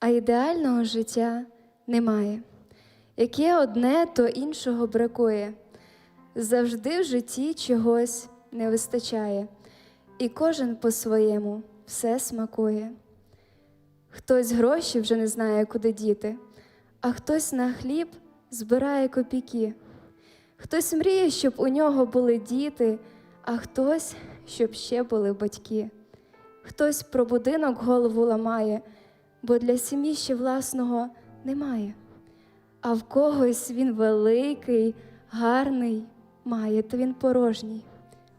а ідеального життя немає. Яке одне, то іншого бракує. Завжди в житті чогось не вистачає, і кожен по-своєму все смакує. Хтось гроші вже не знає, куди діти, а хтось на хліб збирає копійки. Хтось мріє, щоб у нього були діти, а хтось, щоб ще були батьки. Хтось про будинок голову ламає, бо для сім'ї ще власного немає. А в когось він великий, гарний має, та він порожній,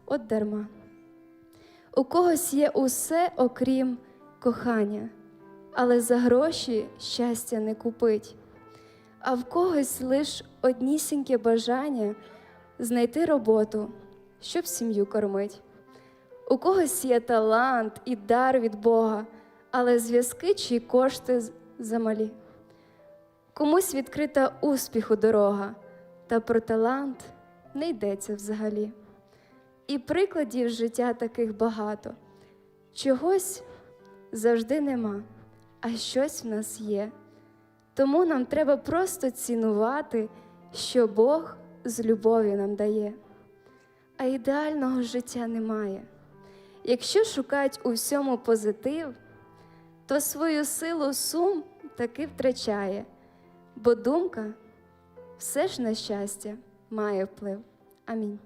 от дарма. У когось є усе, окрім кохання, але за гроші щастя не купить. А в когось лиш однісіньке бажання знайти роботу, щоб сім'ю кормить. У когось є талант і дар від Бога, але зв'язки чи кошти замалі. Комусь відкрита успіху дорога, та про талант не йдеться взагалі. І прикладів життя таких багато. Чогось завжди нема, а щось в нас є. Тому нам треба просто цінувати, що Бог з любов'ю нам дає. А ідеального життя немає. Якщо шукать у всьому позитив, то свою силу сум таки втрачає, бо думка все ж на щастя має вплив. Амінь.